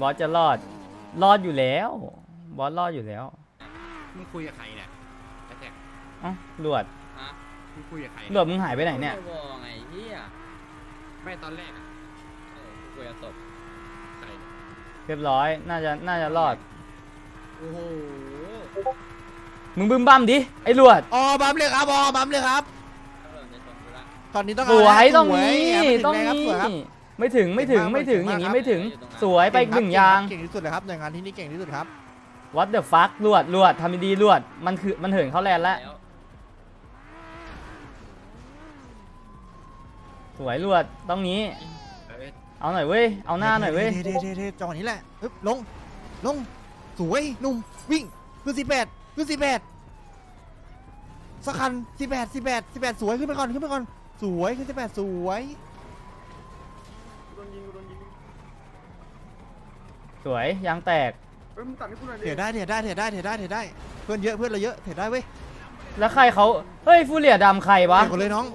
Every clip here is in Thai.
บอสจะรอด รอดอยู่แล้ว บอสรอดอยู่แล้วมึงคุยกับใครเนี่ยแท็กเอ้าหลวดฮะมึงคุยกับใครหลวดมึงหายไปไหนเนี่ย ม่วอไงเฮียไม่ตอนแรกอะเออคุยกับศพใครเนี่ยเรียบร้อย น่าจะ น่าจะรอด โอ้โหมึงบึ้มบั้มดิ ไอ้หลวด อ๋อบัมเลยครับอ๋อบัมเลยครับ ตำรวจจะชนกูละตอนนี้ต้องสวยเาต้องสวยนี้ะไม่ถึต้องแรงครับนี้สวยครับ ไม่ถึงไม่ถึงไม่ถึงอย่างนี้ไม่ถึงสวยไปอีกหนึ่งยาง เก่งที่สุดเลยครับหน่วยงานที่นี่เก่งที่สุดครับ what the fuck ลวดลวดทำดีๆลวด มันคือมันเหินเข้าแลนด์แล้วแล้ว สวยลวดต้องนี้เอ้ยเอาหน่อยเว้ย เอาหน้าหน่อยเว้ย เท่ๆเท่ๆจังหวะนี้แหละฮึบลง ลง สวยหนุ่ม วิ่งขึ้นสิบแปดขึ้นสิบแปดสักคันสิบแปดสิบแปดสิบแปดสวยขึ้นไปก่อน ขึ้นไปก่อน สวยขึ้นสิบแปดสวย สวยยางแตกเถียได้เถียได้เถียได้เถียได้เถียได้ เพื่อนเยอะเพื่อนเราเยอะเถียได้เว้ย แล้วใครเขาเฮ้ยฟูเรียดำใครวะเถียคนเลยน้อง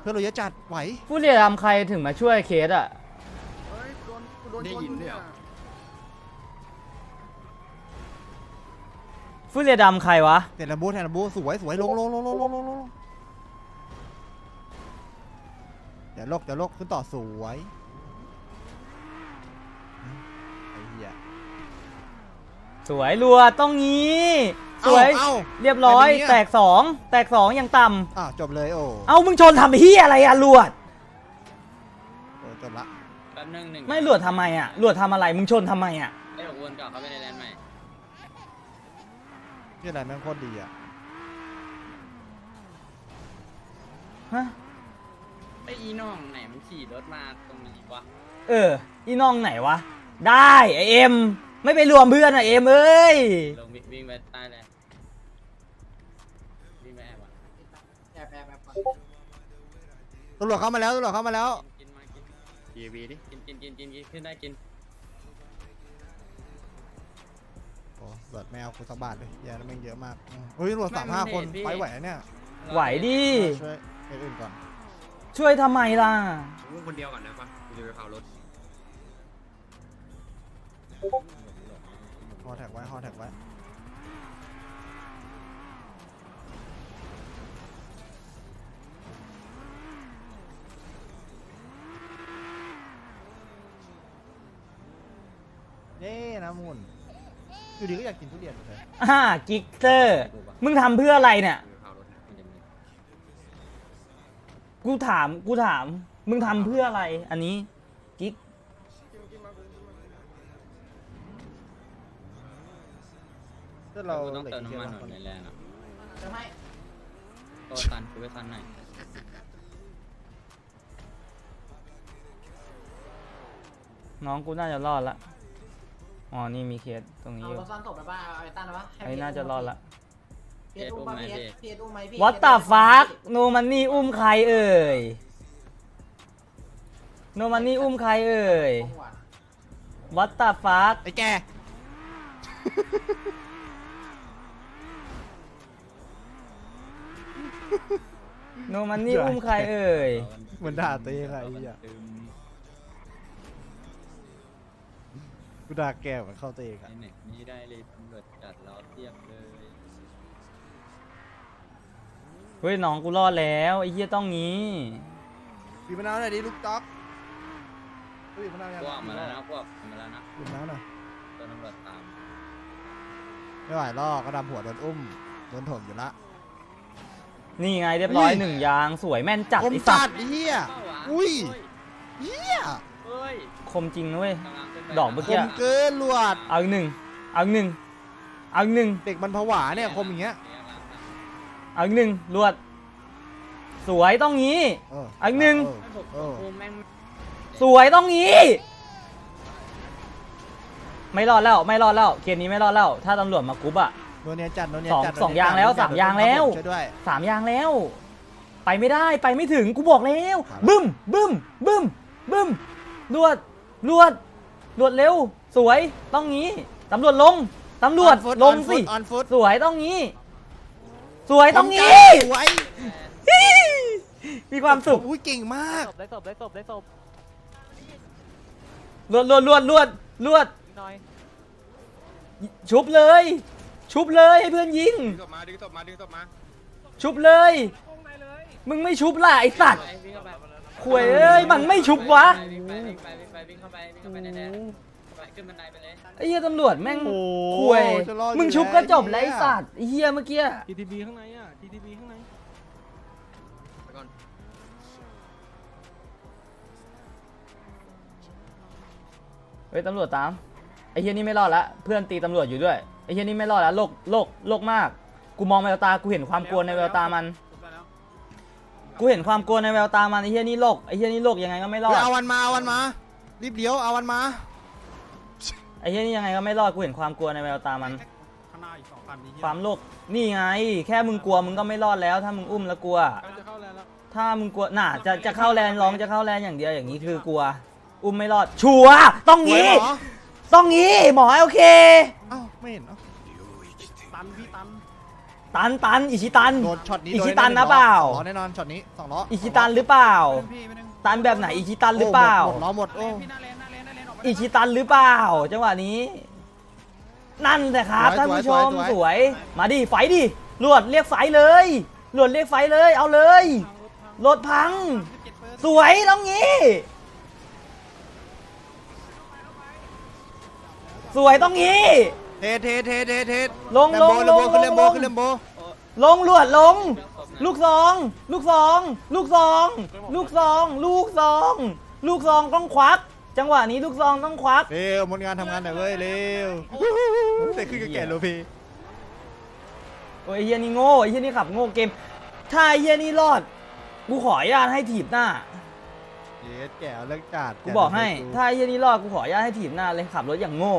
เพื่อนเราเยอะจัดไหวฟูเรียดำใครถึงมาช่วยเคสอะได้ยินด้วยเหรอ ฟูเรียดำใครวะ เถียลำบูเถียลำบูสวยสวยลงลงลงลงลงลงลงเดี๋ยวลกเดี๋ยวลกขึ้นต่อสวยไอ้เหี้ย สวยรัวต้องงี้ สวย เอ้า เรียบร้อย แบบนี้อะ แตกสองแตกสองอย่างต่เอ้าอ้าวจบเลยโอ้ำเอามึงชนทำเฮียอะไรอะลวด โอ้จบละแป๊บนึงหนึ่งไม่ลวดทำไมอะลวดทำอะไรมึงชนทำไมอะไอ้ยเดี๋ยววนกลับเข้าไปในแลนด์ใหม่นี่อะไรแม่งโคตรดีอะฮะไอ้อีน้องไหนมันขี่รถมาตรงนี้วะเอออีน้องไหนวะ ได้ไอเอ็ม ไม่ไปรวมเพื่อนอะเอ็มเอ้ยลงวิ่งวิ่งไปใต้แลนด์วิ่งไปแอบวะตำรวจเข้ามาแล้วตำรวจเข้ามาแล้ว กินมากินทีวีดิกินกินกินกินกินขึ้นได้กินโอ้ตำรวจไม่เอากูสักบาทเลยแย่แล้วแม่งเยอะมากอืมเฮ้ยตำรวจสามห้าคนไปไหวอะเนี่ยไหวดิ ช่วยไอ้อื่นก่อนช่วยทำไมล่ะมึงคนเดียวก่อนนะปะกูจะไปเผารถฮ อแท็กไว้ฮอแท็กไว้เย้นะมุนอยู่ดีก็อยากกินทุเรียนเลยอ่ากิกเตอร์ มึงทำเพื่ออะไรเนี่ย กูจะไปเผารถนะมันจะมีกูถาม กูถาม มึงทำเพื่ออะไร อันนี้ ถ้าเรากูต้องเติมหลืน้ำมันกี่หน่อยเยในอะแลนด์อะตัวซันกูไปซันหน่อยน้องกูน่าจะรอดละ อ๋อ นี่มีเคสตรงนี้เอาอยู่ รถซ่อนศพไปบ้างเอาไอ้ตั้นนะวะให้ไอ้น่าจะรอดละ เพียรอุ้มป่ะเพียรเพียรอุ้มไหมพี่ What the fuck โนมันนี่อุ้มใครเอ่ย โนมันนี่อุ้มใครเอ่ย What the fuck ไอ้แก โนมันนี่อุ้มใครเอ่ยเหมือนด่าตัวเองอะไอ้เหี้ยตึมกูด่าแกเหมือนเข้าตัวเองอะไอ้เน็ตนี่ได้เลยตำรวจจัดล้อเทียบเลยเฮ้ยน้องกูรอดแล้วไอ้เหี้ยต้องงี้บีบมะนาวหน่อยดิลูกจ๊อกบีบมะนาวยังพวกมาแล้วนะพวกมาแล้วนะบีบมะนาวหน่อยตัวตำรวจตามไม่ไหวลอกก็ดำหัวโดนอุ้มโดนถมอยู่ละ นี่ไงเรียบร้อยเฮ้ยหนึ่งยางสวยแม่นจัดคมไอ้สัจัตดว์ไอ้เหี้ยเป้าวะอุ้ยเฮ้เหี้ยเฮ้ยคมจริงนะเว้ยกำลังขึ้นไปดอกเมื่อคกี้มเกินลวด เอาอีกหนึ่งเอาอีกหนึ่งเอาอีกหนึ่งเด็กมันผวาเนี่ยคมอย่างเงี้ยเอาอีกหนึ่งรวด สวยต้องงี้ เอออันหนึ่ง เออไม่ผมเออกูแม่งสวยต้องงี้ ไม่รอดแล้วไม่รอดแล้วเกมนี้ไม่รอดแล้ว ถ้าตำรวจมากรุ๊ปอะ โดนเนียจัดโดนเนียสองจัดสองยางแล้วสามยางแล้วช่วยด้วยสามยางแล้ว ไปไม่ได้ไปไม่ถึงกูบอกแล้วบึ้มบึ้มบึ้มบึ้มรวดรวดรวดเร็ว สวยต้องงี้ตำรวจลงตำรวจลงสิออนฟุตสวยต้องงี้ สวยต้องงี้สวยมีความสุขอุ้ยเก่งมากได้ศพได้ศพได้ศพรวดรวดรวดรวดรวดชุบเลย ชุบเลยให้เพื่อนยิง ดึงศพมาดึงศพมาดึงศพมาชุบเลย มึงไม่ชุบล่ะไอสัตว์ไปวิ่งเข้าไปขวยเอ้ยมันไม่ชุบวะวิ่งไปวิ่งไปวิ่งไปวิ่งเข้าไปวิ่งเข้าไปในแดนไปขึ้นบันไดไปเลยไอ้เหี้ยตำรวจแม่งโอ้ขวยจะรอดอยู่มึงชุบก็จบแล้แล้ววไอสัตว์ไอ้เหี้ยเมื่อกี้ TTB ข้างในอะ TTB ข้างในไปก่อนเฮ้ยตำรวจตามไอ้เหี้ยนี่ไม่รอดละเพื่อนตีตำรวจอยู่ด้วยไอ้ เหี้ยนี่ไม่รอดละโลกโลกโลกมาก กูมองแววตากูเห็นความกลัวในแววตามัน กูเห็นความกลัวในแววตามันไอ้เหี้ยนี่โลกไอ้เหี้ยนี่โลกยังไงก็ไม่รอเฮ้ดยเอาวันมาเอาวันมา รีบเลี้ยวเอาวันมาไอ้เหี้ยนี่ยังไงก็ไม่รอดกูเห็นความกลัวในแววตามัน ข้างหน้าอีกสองคันนี้ความโลกนี่ไง แค่มึงกลัวมึงก็ไม่รอดแล้ว ถ้ามึงอุ้มแล้วกลัว จะเข้าแล้วแล้วถ้ามึงกลัวน่ะจะจะเข้าแลนร้องจะเข้าแลนอย่างเดียวอย่างนี้คือกลัว อุ้มไม่รอดชัวร์ต้องงี้หวยเหรอต้องงี้หมอโอเคเอ้า ไม่เห็นเอ้าตันพี่ตันตันตันอิชิตัน โดนช็อตนี้อิโดชิแๆตันนะหงเปล่าสองล้อแน่นอนช็อตนี้สองล้ออิชิตันหรือเปล่าพี่ไม่นึงตันแบบไหนอิชิตันหรือเปล่าโหมดล้อหมดโอ้พี่หน้าเลนหน้าเลนหน้าเลนออกมาอิชิตันหรือเปล่า จังหวะนี้ นั่นแต่ครับท่านผู้ชมสวย มาดิไฟดิลวดเรียกไฟเลยลวดเรียกไฟเลย เอาเลยรถพัง สวยต้องงี้ สวยต้องงี้ เทเทเทเทเทลงแมลโบงแลมโบลงขึ้นแลมโบลงขึ้นแลมโบลงลวดลง ลูกซอง ลูกซอง ลูกซอง ลูกซอง ลูกซอง ลูกซองต้องควัก จังหวะนี้ลูกซองต้องควัก เร็วหมดงานทำงานหน่อยเว้ยเร็วแต่ขึ้นกับแก่โลพีโอ้ยไอ้เฮียนี่โง่ไอ้เฮียนี่ขับโง่เกม ถ้าไอ้เฮียนี่รอด กูขออนุญาตให้ถีบหน้า เย็ดแก่เลิกจัดกูบอกให้ ถ้าไอ้เฮียนี่รอดกูขออนุญาตให้ถีบหน้าเลยขับรถอย่างโง่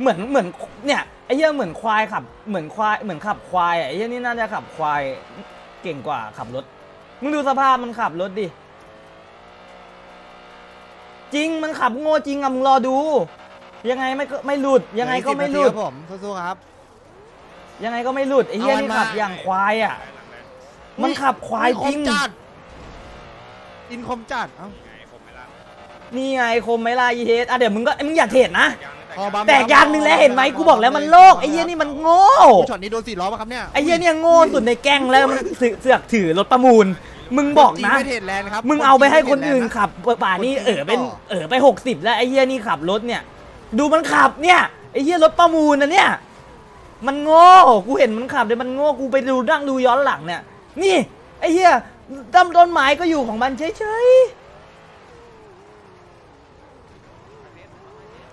เหมือนเหมือนเนี่ยไอ้เฮียเหมือนควายขับเหมือนควายเหมือนขับควายอะไอ้เฮียนี่น่าจะขับควายเก่งกว่าขับรถ มึงดูสภาพมันขับรถดิ จริงมันขับโง่จริงอะมึงรอดู ยังไงไม่ก็ไม่หลุดยังไงก็ไม่หลุด ครับผมสู้ๆครับ ยังไงก็ไม่หลุดไอ้เฮียเอามันนี่ขับมา อย่างควายอะ มันขับควายจริงอินคมจัดอินคมจัดเอ้าไงผมไม่ละนี่ไงคมไหมล่ะอีเฮดอะเดี๋ยวมึงก็มึงอย่าเทรดนะพอบัม แตกยางหนึ่งแล้วเห็นไหมกูบอกแล้วมันโลกไอ้เหี้ยนี่มันโง่ช็อตนี้โดนสี่ล้อป่ะครับเนี่ยไอ้เหี้ยเนี่ยโง่สุดในแก๊งแล้วมันเสือกเสือกถือรถประมูล มึงบอกนะจีไม่เทรดแลนด์ครับมึงเอาไปให้คนอื่นจีไม่เทรดแลด์ะขับป่านี่คนจีนเออเป็นต่อเออไปหกสิบแล้วไอ้เหี้ยนี่ขับรถเนี่ย ดูมันขับเนี่ยไอ้เหี้ยรถประมูลนะเนี่ย มันโง่กูเห็นมันขับเลยมันโง่กูไปดูนั่งดูย้อนหลังเนี่ย นี่ ไอ้เหี้ยต้นต้นไม้ก็อยู่ของมันเฉย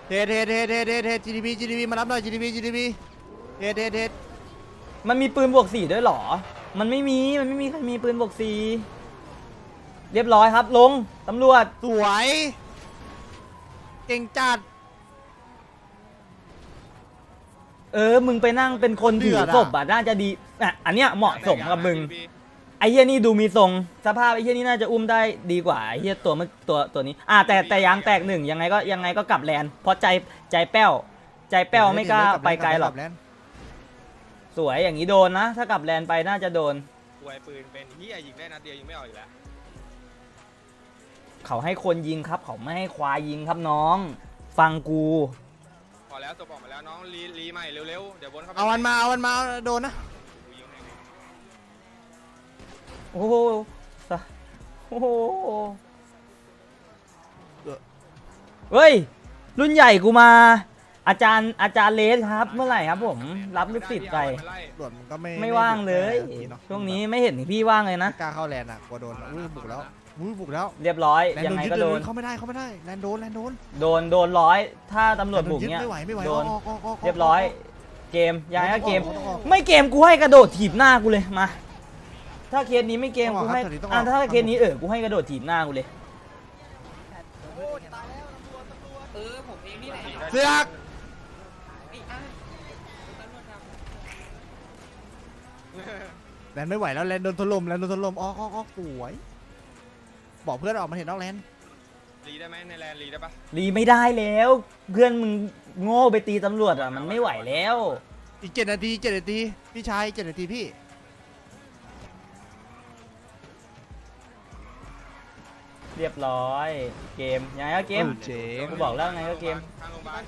เทรดเทรดเทรดเทรดเทรดเทรด GDP GDP มารับหน่อย GDP GDP เทรดเทรดเทรดๆมันมีปืนบวกสี่ด้วยเหรอ มันไม่มี มันไม่มีใครมีปืนบวกสี่เรียบร้อยครับ ลง ตำรวจ สวย เก่งจัด เออ มึงไปนั่งเป็นคนถือเดือดอะศพอะน่าจะดีอะอันเนี้ยเหมาะสมกับมึง ไอ้เหี้ยนี่ดูมีทรงสภาพไอ้เหี้ยนี่น่าจะอุ้มได้ดีกว่าไอ้เหี้ยตัวเมื่อตัวตัวนี้ อะแต่แต่ยางแตกหนึ่งยังไงก็ยังไงก็กลับแลนด์เพราะใจใจแป้ว ใจแป้วไม่กล้าไปไกลหรอกแลนด์สวยอย่างนี้โดนนะ ถ้ากลับแลนด์ไปน่าจะโดนป่วยปืนเป็นเฮียยิงได้นัดเดียวยิงไม่ออกอีกแล้วเขาให้คนยิงครับ เขาไม่ให้ควายยิงครับน้อง ฟังกูพอแล้วตัวบอกมาแล้วน้องรีรีใหม่เร็วๆเดี๋ยวบนเข้าไปเอาวันมาเอาวันมาโดนนะ โอ้โหสะโอ้โหเฮ้ย รุ่นใหญ่กูมา อาจารย์อาจารย์เลสครับ เมื่อไหร่ครับ ผม รับลูกศิษย์ไปมันไล่ตรวจมันก็ไม่ไม่ว่างเลย ช่วงนี้ไม่เห็นพี่ว่างเลยนะ ไม่กล้าเข้าแลนด์อะกลัวโดนอุ้ยบุกแล้วอุ้ยบุกแล้วเรียบร้อย แลนด์ยังโดนไงยึดก็เลโดยนเข้าไม่ได้เข้าไม่ได้แลนด์โดนแลนด์โดนโดนโดนร้อย ถ้าตำรวจแลด์บุกยึดเนี้ย ไม่ไหวไม่ไหวโดน ออกออกออกกเรียบร้อย เกมยังไงก็เกม ไม่เกมกูให้กระโดดถีบหน้ากูเลย มา ถ้าเคสนี้ไม่เกมต้องออกกูให้ครับต้องออก อะถ้าเคสนี้เออกูให้กระโดดถีบหน้ากูเลยเออผมเองนี่แหละเสือกไอ้อะตำรวจทำแลนด์ไม่ไหวแล้วแลนด์โดนถล่มแลนด์โดนถล่มออกออกออกสวย บอกเพื่อนออกมาเห็นนอกแลนด์รีได้ไหมในแลนรีได้ปะรีไม่ได้แล้ว เพื่อนมึงโง่ไปตีตำรวจอะมันไม่ไหวแล้ว อีกเจ็ดนาทีเจ็ดนาทีพี่ชายเจ็ดนาทีพี่ รียบรียบร้อย เกมยังไงก็เกมออเจ๋งกูบอกแล้วไงก็เกมทางโรงพยาบาล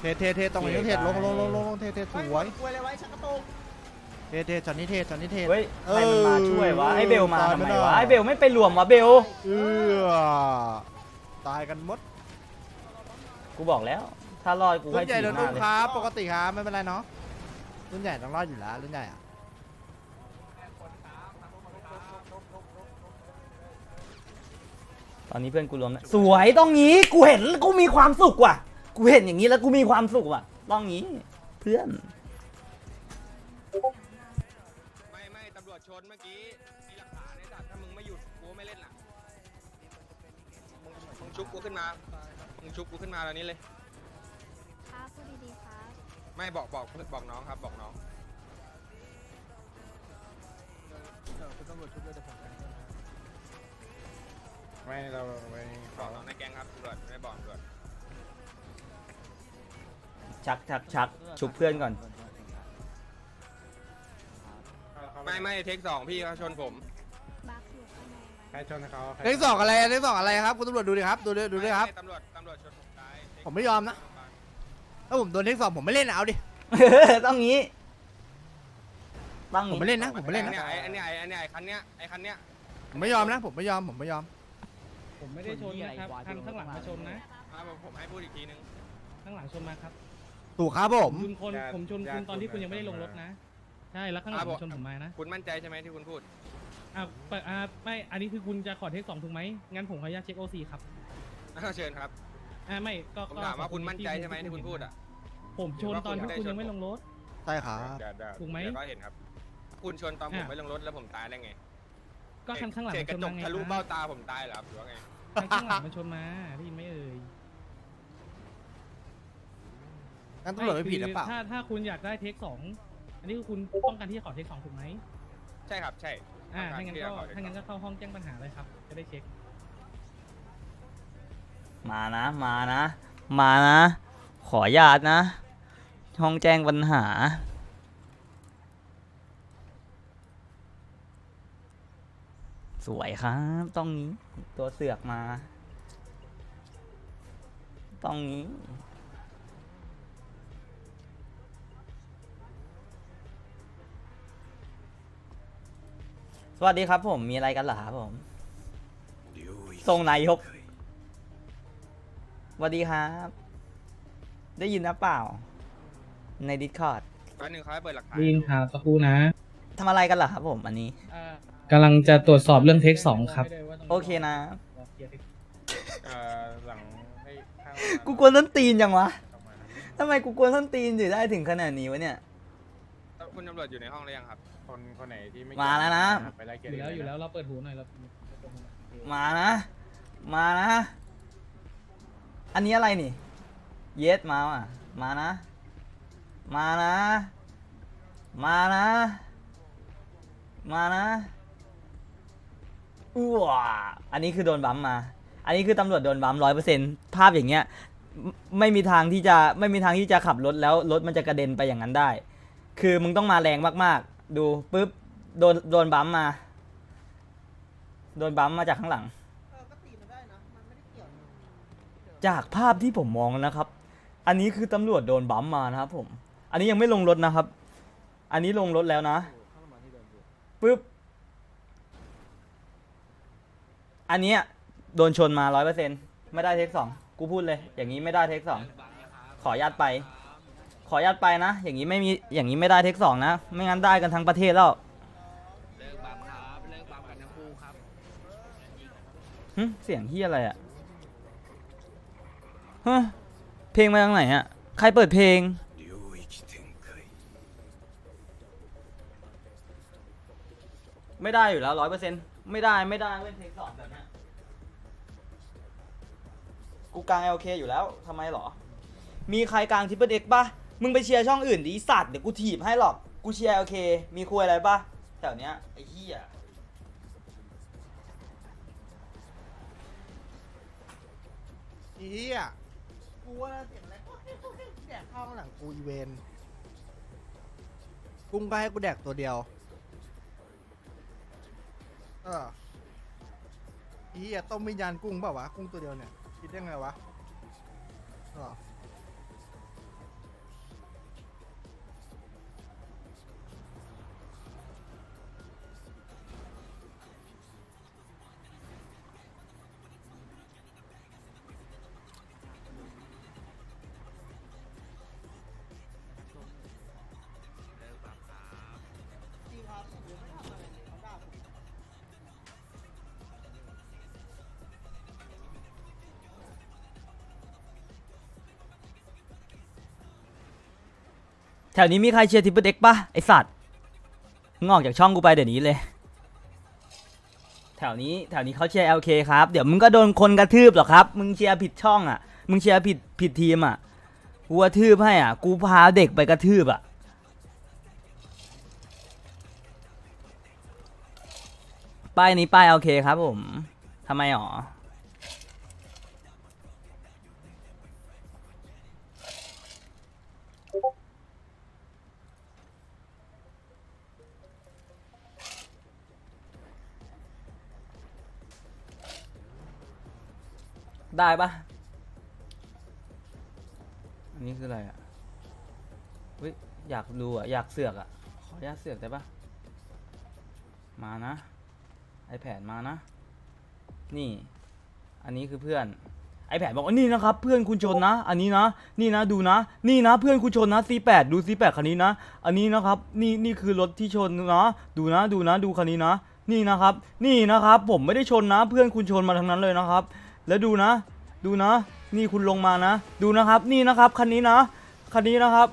เทเทเทตรงนี้เทลงลงลงลงลงเทเทสวยเทเทจอนนี่เทจอนนี่เทเฮ้ยใครมันมาช่วยวะไอ้เบลมาตายทำไม่ไมได้วะไอ้เบลไม่ไปรวมวะเบลเออตายกันหมดกูบอกแล้ว ถ้ารอดกูรุ่ให้นใหญ่ถีโดบนหอุ้น้ามเลยครับปกติครับไม่เป็นไรเนาะรุ่นใหญ่ต้องรอดอยู่แล้วรุ่นใหญ่อะ ตอนนี้เพื่อนกูรวมนะสวยต้องงี้กูเห็นกูมีความสุขว่ะ กูเห็นอย่างนี้แล้วกูมีความสุขว่ะ ต้องงี้ เพื่อน ไม่ไม่ตำรวจชนเมื่อกี้มีหลักฐานไอ้สัตว์ถ้ามึงไม่หยุดกูไม่เล่นล่ะมึงมึงชุบกูขึ้นมามึงชุบกูขึ้นมาตอนนี้เลย ครับพูดดีๆครับ ไม่บอกบอกบอกน้องครับ บอกน้อง ไม่เราไม่บอกน้องในแก๊งครับตำรวจไม่บอกตำรวจชักชักชักชุบเพื่อนก่อน ไม่ไม่เทคสองพี่เขาชนผมบักอยู่ข้างในไหมใครชนเขาเลขสองอะไรเลขสองอะไรครับคุณตำรวจดูดิครับดูดิดูดิครับ ไม่ตำรวจตำรวจชนผมตายผมไม่ยอมนะ ถ้าผมโดนเลขสองผมไม่เล่นนะเอาดิ ต้องงี้ต้องผมงี้ไม่เล่นนะ ผมไม่เล่นนะ เนี่ยไอ้ไอ้เนี่ยไอ้เนี่ยไอ้คันเนี้ยไอ้คันเนี้ยผมไม่ยอมนะ ผมไม่ยอมผมไม่ยอม ผมไม่ได้ชนนะครับทางข้างหลังมาชนนะอะผมผมให้พูดอีกทีนึง ข้างหลังชนมาครับถูกครับผมคุณคนผมชนคุณตอนที่คุณยังไม่ได้ลงรถนะ ใช่แล้วข้างหลังชนผมมานะคุณมั่นใจใช่ไหมที่คุณพูด อ่าเปิดอ่าไม่อันนี้คือคุณจะขอเทคสองถูกไหมงั้นผมขออนุญาตเช็คโอซีครับอ้าวเชิญครับ อ่าไม่ก็ผมก็ถามว่าขอบคุณมั่นใจใช่ไหมที่คุณพูดอะ ผมชนตอนที่คุณยังไม่ลงรถ ใช่ครับเดี๋ยวเดี๋ยวถูกไหม เดี๋ยวก็เห็นครับ คุณชนตอนผมอะไม่ลงรถแล้วผมตายได้ไง ก็ข้างข้างหลังเศษมันกชระนจมากไงทะลุคเบ้ารับตาผมตายเหรอครับหรือว่าไงข้างหลังมันชนมาได้ยินไหมเอ่ยงั้นตำรวจไม่ผิดหรือเปล่า ถ้าถ้าคุณอยากได้เทคสองอันนี้คือคุณต้องการที่จะขอเทคสองถูกไหมใช่ครับ ใช่อ่าต้องถ้างั้นที่ก็จะขอเทคถ้างั้นก็เข้าห้องแจ้งปัญหาเลยครับ จะได้เช็ค มานะ มานะ มานะ ขอญาตนะ ห้องแจ้งปัญหา สวยครับ ต้องนี้ ตัวเสือกมา ต้องนี้ สวัสดีครับผม มีอะไรกันเหรอครับผม ทรงนายกสวัสดีครับ ได้ยินนะเปล่า ใน Discord แป๊บนึงเขาให้เปิดหลักฐานยินครับสักครู่นะ ทำอะไรกันเหรอครับผมอันนี้ กำลังจะตรวจสอบเรื่องเทคสองครับ โอเคนะเอ่อหลังให้ข้างกูกวนส้นตีนจังวะทำไมกูกวนส้นตีนอยู่ได้ถึงขนาดนี้วะเนี่ย คุณตำรวจอยู่ในห้องหรือยังครับ คนคนไหนที่ไม่มาแล้วนะ ไปไล่เกอยู่แล้วอยู่แล้วเราเปิดหูหน่อยเรามานะ มานะ อันนี้อะไรนี่ เยสมาอะ มานะ มานะ มานะ มานะ อ้วอันนี้คือโดนบัมป์มา อันนี้คือตำรวจโดนบัมร้อยเปอร์เซ็นภาพอย่างเงี้ยไม่ไม่มีทางที่จะไม่มีทางที่จะขับรถแล้วรถมันจะกระเด็นไปอย่างนั้นได้ คือมึงต้องมาแรงมากๆ ดูปุ๊บโดนโดนบัมป์มา โดนบัมป์มาจากข้างหลังจากภาพที่ผมมองนะครับ อันนี้คือตำรวจโดนบัมป์มานะครับผม อันนี้ยังไม่ลงรถนะครับ อันนี้ลงรถแล้วนะปุ๊บ อันเนี้ยโดนชนมาร้อยเปอร์เซ็นไม่ได้เทคสองกูพูดเลย อย่างนี้ไม่ได้เทคสองขออนุญาตไป ขออนุญาตไปนะ อย่างนี้ไม่มีอย่างนี้ไม่ได้เทคสองนะ ไม่งั้นได้กันทั้งประเทศแล้วเลิกบัมครับเลิกบัมกันทั้งคู่ครับหึเสียงที่อะไรอะฮะเพลงมาจากไหนอะใครเปิดเพลงไม่ได้อยู่แล้วร้อยเปอร์เซ็นไม่ได้ไม่ได้เว้นเทคสองแบบเนี้ย กูกลางเอลเคอยู่แล้วทำไมหรอ มีใครกลางทิปเปิลเอ็กปะมึงไปเชียร์ช่องอื่นดิสัตว์เดี๋ยวกูถีบให้หรอก กูเชียร์เอลเคมีคุยอะไรปะแถวเนี้ยไอ้เหี้ยเฮียกูว่าเสียงอะไรแดกข้าวข้างหลังกูอีเวนกุ้งก็ให้กูแดกตัวเดียว เออเฮียต้มวิญญาณกุ้งเปล่าวะ กุ้งตัวเดียวเนี่ย คิดยังไงวะหรอ ถวนี้มีใครเชียร์ทิปเปิลเด็กปะไอสัตว์งอกจากช่องกูไปเดี๋ยวนี้เลย แถวนี้แถวนี้เขาเชียร์ LK ครับ เดี๋ยวมึงก็โดนคนกระทืบหรอกครับ มึงเชียร์ผิดช่องอะ มึงเชียร์ผิดผิดทีมอะ กูกระทืบให้อะ กูพาเด็กไปกระทืบอะ ป้ายนี้ป้าย LK ครับผมทำไมหรอ ได้ปะอันนี้คืออะไรอะเฮ้ยอยากดูอะ อยากเสือกอะ ขออนุญาตเสือกได้ปะมานะ ไอแผนมานะ นี่ อันนี้คือเพื่อน ไอแผนบอกว่านี่นะครับ เพื่อนคุณชนนะ อันนี้นะ นี่นะดูนะ นี่นะ เพื่อนคุณชนนะ C8 ดู C8 คันนี้นะ อันนี้นะครับ นี่นี่คือรถที่ชนนะดูนะดูนะดูคันนี้นะ นี่นะครับ นี่นะครับ ผมไม่ได้ชนนะ เพื่อนคุณชนมาทั้งนั้นเลยนะครับ แล้วดูนะ ดูนะ นี่คุณลงมานะ ดูนะครับ นี่นะครับคันนี้นะ คันนี้นะครับ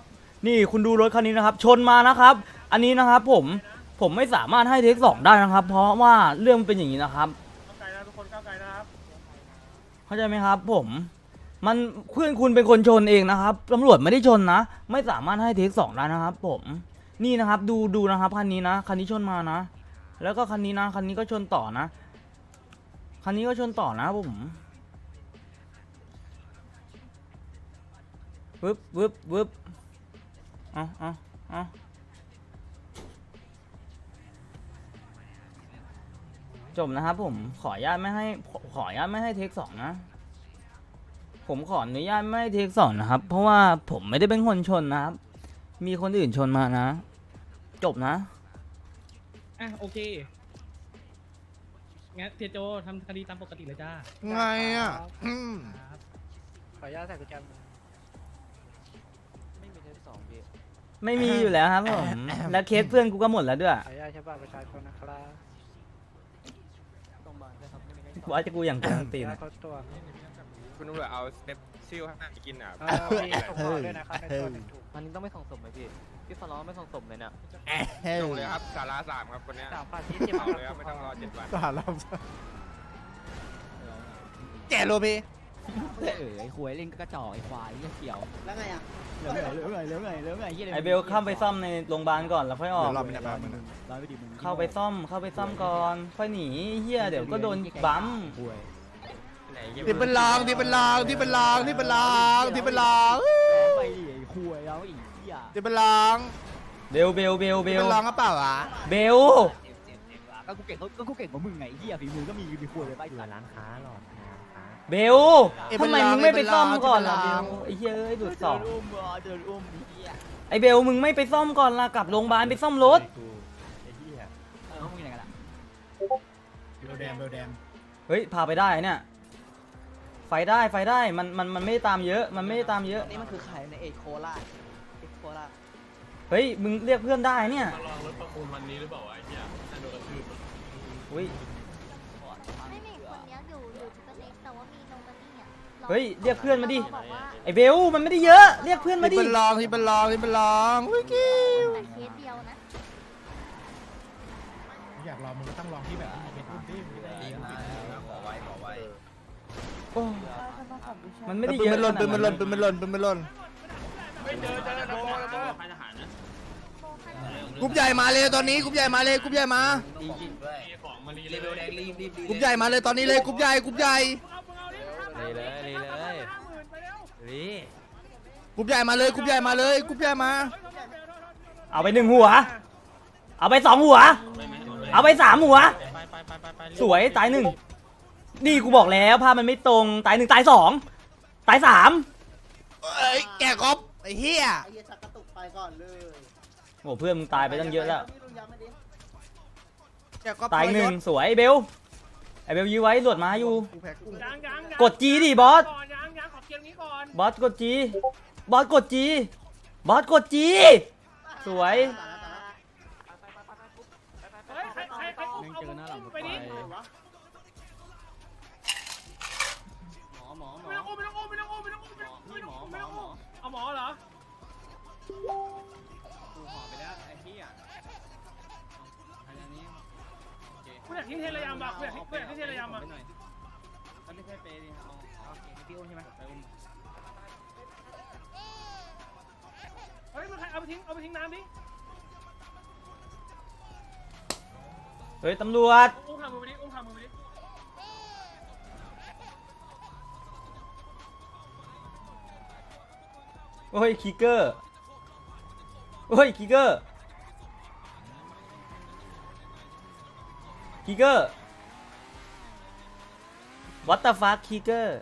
นี่คุณดูรถคันนี้นะครับ ชนมานะครับ อันนี้นะครับ ผม ผมไม่สามารถให้เทคสองได้นะครับ เพราะว่าเรื่องมันเป็นอย่างนี้นะครับก้าวไกลนะทุกคนก้าวไกลนะครับ เข้าใจไหมครับ ผม มันเพื่อนคุณเป็นคนชนเองนะครับตำรวจไม่ได้ชนนะ ไม่สามารถให้เทคสองได้นะครับ ผม นี่นะครับ ดูดูนะครับคันนี้นะ คันนี้ชนมานะ แล้วก็คันนี้นะ คันนี้ก็ชนต่อนะ คันนี้ก็ชนต่อนะผม วึบวึบวึบเอาเอาเอาจบนะครับผมขออนุญาตไม่ให้ขออนุญาตไม่ให้เทคสองนะ ผมขออนุญาตไม่ให้เทคสองนะครับ เพราะว่าผมไม่ได้เป็นคนชนนะครับ มีคนอื่นชนมานะ จบนะ อะโอเค งั้นเทโจทำคดีตามปกติเลยจ้า ไงอะอืมขออนุญาตใส่กุญแจมือ ไม่มีอยู่แล้วครับผมแล้วเคสเพื่อนกูก็หมดแล้วด้วยขออนุญาตใช้บัตรประชาชนนะครับโรงพยาบาลนะครับไม่มีใครว่าจะกูอย่างกงตีนขออนุญาตเข้าตัวคุณตำรวจเอาสเต็ปซิ่วให้กินอะ เออมีส่งต่อด้วยนะครับในตัวหนึ่งถุงวันนี้ต้องไม่ส่งศพไหมพี่พี่ฟอลล้อไม่ส่งศพเลยเนี่ยเฮ้ยลงเลยครับสาระสามครับคนเนี้ยสามพันที่เจ็บเอาเลยครับไม่ต้องรอเจ็ดวัน สารลำแกโลพีเออไอ้ขวยเล่นกระจอกไอ้ควายไอ้เขียวแล้วไงอะเหลือไงเหลือไงเหลือไงเหลือไงยี่อะไรไอเบลเข้าไปซ่อมในโรงพยาบาลก่อนแล้วค่อยออก เดี๋ยวรอมันจะมามันร้อยไปดิมึงเข้าไปซ่อมเข้าไปซ่อมก่อนค่อยหนีเฮียเดี๋ยวก็โดนบัมป์ขวยไหนเยี่ยมที่เป็นลางที่เป็นลางที่เป็นลางที่เป็นลางที่เป็นลางไปดิไอ้ขวยเอาอีกเหี้ยที่เป็นลางเบลเบลเบลเบที่ลเป็นลางก็เปล่าวะเบลก็กูเก่งก็กูเก่งกว่ามึงไงเหี้ยฝีมือก็มีมีขวยเลยไปอยู่ร้านค้าหรอก เบลทำไมมึงไม่ไปซ่อมก่อนล่ะเบลไอ้เฮียเอ้ยดูดสองอุ้มเดินอุ้มเหี้ยไอเบลมึงไม่ไปซ่อมก่อนล่ะกลับโรงพยาบาลไปซ่อมรถไอ้เหี้ยเออมึงยังไงล่ะเบลแดมเบลแดมเฮ้ยพาไปได้เนี่ย ไฟได้ไฟได้มันมันมันไม่ได้ตามเยอะ มันไม่ได้ตามเยอะ นี่มันคือใครในเอกโคราชเอกโคราชเฮ้ยมึงเรียกเพื่อนได้เนี่ยลองรถประมูลวันนี้หรือเปล่าวะไอ้เหี้ยถ้าโดนกระทืบอะอุ้ย ไม่มีคนเลี้ยงอยู่อยู่ที่ประเทศแต่ว่ามีโนมานี่อะ เฮ้ยเรียกเพื่อนมาดิขบอกว่าไอเบลมันไม่ได้เยอะเรียกเพื่อนมาที่ดิเป็นลางที่เป็นลางที่เป็นลางวิกิวแต่เคสเดียวนะอยากลองมึงต้องลองที่แบบเป็นรุ่นที่โอ้มันไม่ได้ปืเยนอะมันหล่นขปืนมันหล่นะปืนมันหล่นปืนมันหล่นเจอเจอระโบระโบค่ายทหารนะโบคันกรุ๊ปใหญ่มาเลยตอนนี้กรุ๊ปใหญ่มาเลยกรุ๊ปใหญ่มามีของมารีเลยแดงรีบรีบกรุ๊ปใหญ่มาเลยตอนนี้เลยกรุ๊ปใหญ่กรุ๊ปใหญ่ เลยเลยเลยเลยรีกรุ๊ปใหญ่มาเลยกรุ๊ปใหญ่มาเลยกรุ๊ปใหญ่มา เอาไปหนึ่งหัว เอาไปสองหัว เอาไปสามหัวไปไปไปไปไปสวยตายหนึ่งนี่กูบอกแล้วภาพมันไม่ตรงตายหนึ่งตายสองตายสามเอ้ยแกกอบไอ้เหี้ยไอ้เหี้ยชักกระตุกไปก่อนเลยโอ้เพื่อนมึงตายไปตั้งเยอะแล้วนี่ลุงย้ำไม่ดิแกกอบตายหนึ่งทรศสวยไอ้เบล ไอเบลยื้อไว้หลวดมาอยู่ กูแพ้กูยังยังยังกดจีดิบอส ก่อนยังยังขอเกมนี้ก่อนบอสกดจีบอสกดจีบอสกดจีสวยเฮ้ยใครใครใครอุ้มเอาอุ้มไปดิ ทิ้งเทระยำอะกูอยากทิ้งกูอยากทิ้งเทระยำอะไปหน่อยมันไม่ใช่เปย์ดิเอาเอาโอเคพี่อุ้มใช่ไหมไปอุ้มเฮ้ยมึงใครเอาไปทิ้งเอาไปทิ้งน้ำดิเฮ้ยตำรวจ อุ้มขามือไปดิอุ้มขามือไปดิโอ้ยคิกเกอร์ โอ้ยคิกเกอร์ คิกเกอร์ what the fuck คิกเกอร์